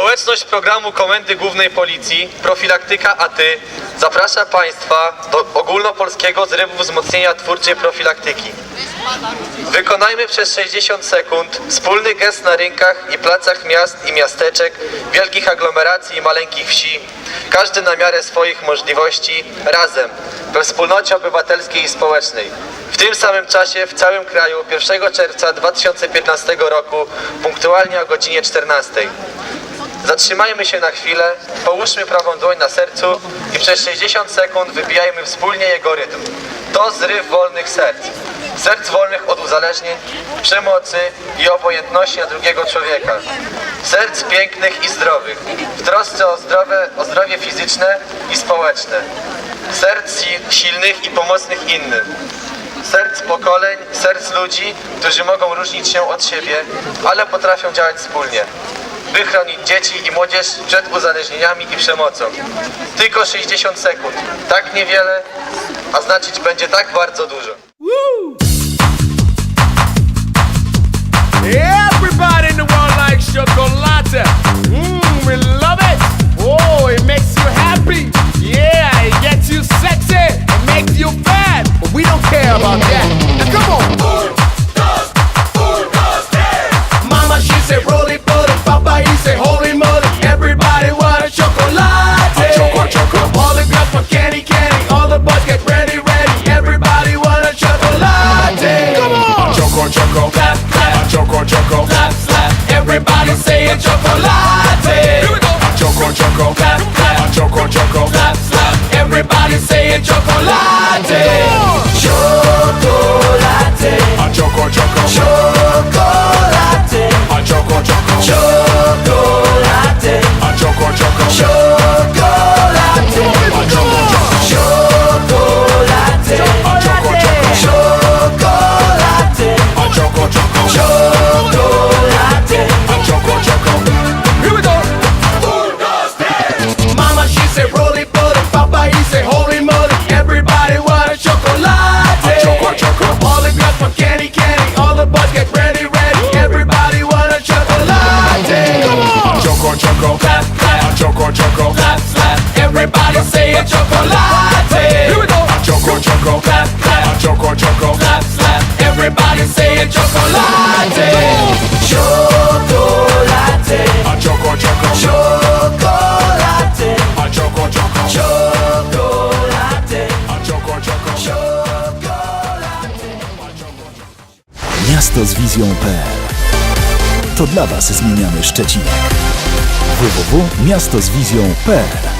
Społeczność programu Komendy Głównej Policji Profilaktyka A Ty zaprasza Państwa do ogólnopolskiego zrywu wzmocnienia twórczej profilaktyki. Wykonajmy przez 60 sekund wspólny gest na rynkach i placach miast i miasteczek, wielkich aglomeracji i maleńkich wsi, każdy na miarę swoich możliwości, razem, we wspólnocie obywatelskiej i społecznej. W tym samym czasie w całym kraju 1 czerwca 2015 roku, punktualnie o godzinie 14. Zatrzymajmy się na chwilę, połóżmy prawą dłoń na sercu i przez 60 sekund wybijajmy wspólnie jego rytm. To zryw wolnych serc. Serc wolnych od uzależnień, przemocy i obojętności na drugiego człowieka. Serc pięknych i zdrowych, w trosce o, zdrowe, o zdrowie fizyczne i społeczne. Serc si- silnych i pomocnych innym. Serc pokoleń, serc ludzi, którzy mogą różnić się od siebie, ale potrafią działać wspólnie by chronić dzieci i młodzież przed uzależnieniami i przemocą. Tylko 60 sekund. Tak niewiele, a znaczyć będzie tak bardzo dużo. Everybody say. Chocolate. Choco, choco. Clap, clap. A choco, choco. Clap, slap. Everybody say a chocolate. Here we go. A choco, choco. Clap, clap. A choco, choco. Clap, slap. Everybody say a chocolate. Chocolate. A choco, choco. Chocolate. A choco, choco. Chocolate. A choco, choco. Miasto z wizją.pl To dla Was zmieniamy Szczecinek. www.miastozwizją.pl